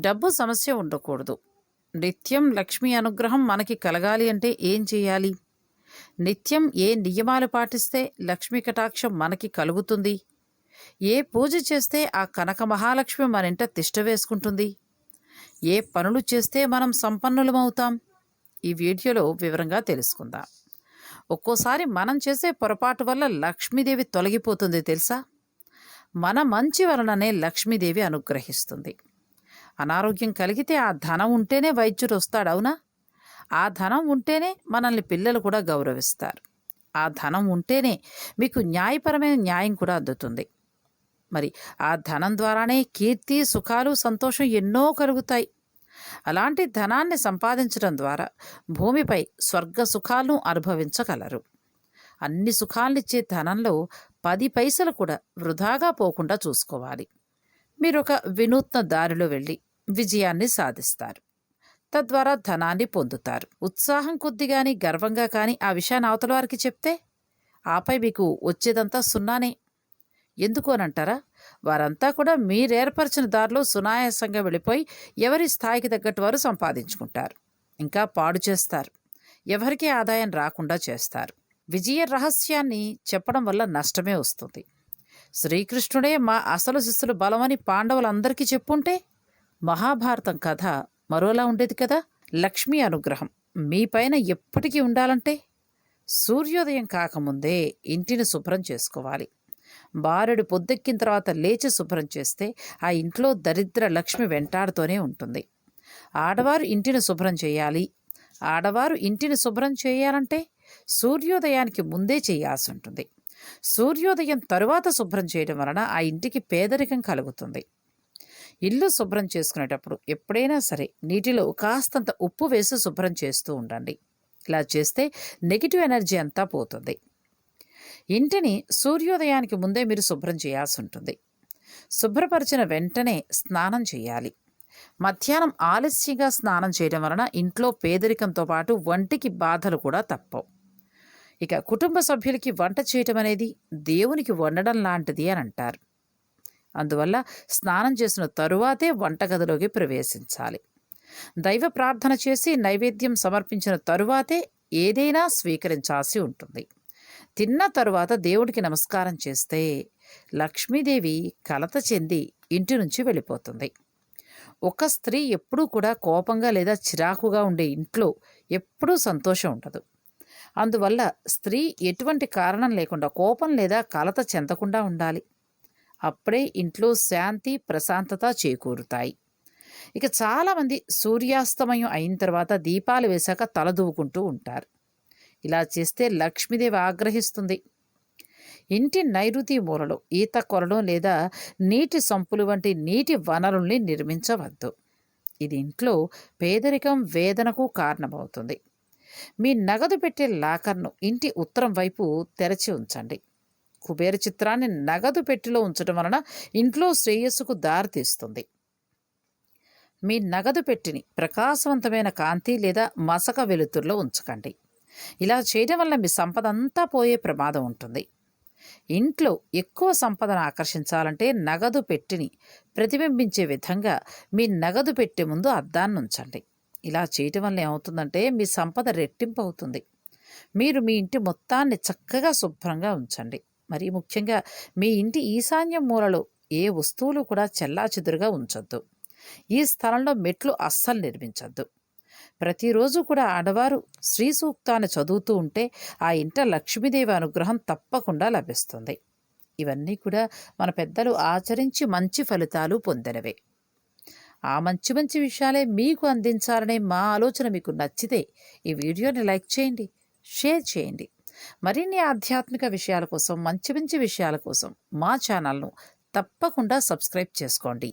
డబ్బు సమస్య ఉండకూడదు. నిత్యం లక్ష్మి అనుగ్రహం మనకి కలగాలి అంటే ఏం చేయాలి? నిత్యం ఏ నియమాలు పాటిస్తే లక్ష్మీ కటాక్షం మనకి కలుగుతుంది? ఏ పూజ చేస్తే ఆ కనక మహాలక్ష్మి మన ఇంట తిష్ట వేసుకుంటుంది? ఏ పనులు చేస్తే మనం సంపన్నులమవుతాం ఈ వీడియోలో వివరంగా తెలుసుకుందాం. ఒక్కోసారి మనం చేసే పొరపాటు వల్ల లక్ష్మీదేవి తొలగిపోతుంది తెలుసా? మన మంచి వలననే లక్ష్మీదేవి అనుగ్రహిస్తుంది. అనారోగ్యం కలిగితే ఆ ధనం ఉంటేనే వైద్యుడు వస్తాడు అవునా? ఆ ధనం ఉంటేనే మనల్ని పిల్లలు కూడా గౌరవిస్తారు. ఆ ధనం ఉంటేనే మీకు న్యాయపరమైన న్యాయం కూడా అద్దుతుంది మరి ఆ ధనం ద్వారానే కీర్తి సుఖాలు సంతోషం ఎన్నో కలుగుతాయి. అలాంటి ధనాన్ని సంపాదించడం ద్వారా భూమిపై స్వర్గ సుఖాలను అనుభవించగలరు. అన్ని సుఖాలనిచ్చే ధనంలో పది పైసలు కూడా వృధాగా పోకుండా చూసుకోవాలి. మీరు ఒక వినూత్న దారిలో వెళ్ళి విజయాన్ని సాధిస్తారు. తద్వారా ధనాన్ని పొందుతారు. ఉత్సాహం కొద్దిగాని గర్వంగా కానీ ఆ విషయాన్ని అవతల వారికి చెప్తే ఆపై మీకు వచ్చేదంతా సున్నానే. ఎందుకు అని అంటారా వారంతా కూడా మీరేర్పరిచిన దారిలో సునాయాసంగా వెళ్ళిపోయి ఎవరి స్థాయికి తగ్గట్టు వారు సంపాదించుకుంటారు. ఇంకా పాడు చేస్తారు. ఎవరికీ ఆదాయం రాకుండా చేస్తారు. విజయ రహస్యాన్ని చెప్పడం వల్ల నష్టమే వస్తుంది. శ్రీకృష్ణుడే మా అసలు శిష్యులు బలమని పాండవులందరికీ చెప్పుంటే మహాభారతం కథ మరోలా ఉండేది కదా? లక్ష్మీ అనుగ్రహం. మీపైన ఎప్పటికీ ఉండాలంటే సూర్యోదయం కాకముందే ఇంటిని శుభ్రం చేసుకోవాలి. బారెడు పొద్దెక్కిన తర్వాత లేచి శుభ్రం చేస్తే ఆ ఇంట్లో దరిద్ర లక్ష్మి వెంటాడుతూనే ఉంటుంది. ఆడవారు ఇంటిని శుభ్రం చేయాలి. ఆడవారు ఇంటిని శుభ్రం చేయాలంటే సూర్యోదయానికి ముందే చేయాల్సి ఉంటుంది. సూర్యోదయం తరువాత శుభ్రం చేయడం వలన ఆ ఇంటికి పేదరికం కలుగుతుంది. ఇల్లు శుభ్రం చేసుకునేటప్పుడు ఎప్పుడైనా సరే నీటిలో కాస్తంత ఉప్పు వేసి శుభ్రం చేస్తూ ఉండండి. ఇలా చేస్తే నెగిటివ్ ఎనర్జీ అంతా పోతుంది. ఇంటిని సూర్యోదయానికి ముందే మీరు శుభ్రం చేయాల్సి ఉంటుంది. శుభ్రపరిచిన వెంటనే స్నానం చేయాలి. మధ్యాహ్నం ఆలస్యంగా స్నానం చేయడం వలన ఇంట్లో పేదరికంతో పాటు వంటికి బాధలు కూడా తప్పవు. ఇక కుటుంబ సభ్యులకి వంట చేయటం అనేది దేవునికి వండడం లాంటిది అని అంటారు. అందువల్ల స్నానం చేసిన తరువాతే వంటగదిలోకి ప్రవేశించాలి. దైవ ప్రార్థన చేసి నైవేద్యం సమర్పించిన తరువాతే ఏదైనా స్వీకరించాల్సి ఉంటుంది. తిన్న తరువాత దేవుడికి నమస్కారం చేస్తే లక్ష్మీదేవి కలత చెంది ఇంటి నుంచి వెళ్ళిపోతుంది. ఒక స్త్రీ ఎప్పుడూ కూడా కోపంగా లేదా చిరాకుగా ఉండే ఇంట్లో ఎప్పుడూ సంతోషం ఉండదు. అందువల్ల స్త్రీ ఎటువంటి కారణం లేకుండా కోపం లేదా కలత చెందకుండా ఉండాలి. అప్పుడే ఇంట్లో శాంతి ప్రశాంతత చేకూరుతాయి. ఇక చాలామంది సూర్యాస్తమయం అయిన తర్వాత దీపాలు వేశాక తలదూవుకుంటూ ఉంటారు. ఇలా చేస్తే లక్ష్మీదేవి ఆగ్రహిస్తుంది. ఇంటి నైరుతి మూలలో ఈత కొరడం లేదా నీటి సంపులు వంటి నీటి వనరుల్ని నిర్మించవద్దు. ఇది ఇంట్లో పేదరికం వేదనకు కారణమవుతుంది. మీ నగదు పెట్టే లాకర్ను ఇంటి ఉత్తరం వైపు తెరచి ఉంచండి. కుబేర చిత్రాన్ని నగదు పెట్టిలో ఉంచడం వలన ఇంట్లో శ్రేయస్సుకు దారితీస్తుంది మీ నగదు పెట్టిని ప్రకాశవంతమైన కాంతి లేదా మసక వెలుతురులో ఉంచకండి. ఇలా చేయడం వల్ల మీ సంపద అంతా పోయే ప్రమాదం ఉంటుంది. ఇంట్లో ఎక్కువ సంపదను ఆకర్షించాలంటే నగదు పెట్టిని ప్రతిబింబించే విధంగా మీ నగదు పెట్టే ముందు అద్దాన్ని ఉంచండి ఇలా చేయటం వల్ల ఏమవుతుందంటే మీ సంపద రెట్టింపు అవుతుంది మీరు మీ ఇంటి మొత్తాన్ని చక్కగా శుభ్రంగా ఉంచండి. మరి ముఖ్యంగా మీ ఇంటి ఈశాన్య మూలలో ఏ వస్తువులు కూడా చెల్లాచెదురుగా ఉంచొద్దు. ఈ స్థలంలో మెట్లు అస్సలు నిర్మించొద్దు. ప్రతిరోజు కూడా ఆడవారు శ్రీ సూక్తాన్ని చదువుతూ ఉంటే ఆ ఇంట లక్ష్మీదేవి అనుగ్రహం తప్పకుండా లభిస్తుంది. ఇవన్నీ కూడా మన పెద్దలు ఆచరించి మంచి ఫలితాలు పొందినవే. ఆ మంచి మంచి విషయాలే మీకు అందించాలనే మా ఆలోచన మీకు నచ్చితే ఈ వీడియోని లైక్ చేయండి షేర్ చేయండి. మరిన్ని ఆధ్యాత్మిక విషయాల కోసం మంచి మంచి విషయాల కోసం మా ఛానల్ను తప్పకుండా సబ్స్క్రైబ్ చేసుకోండి.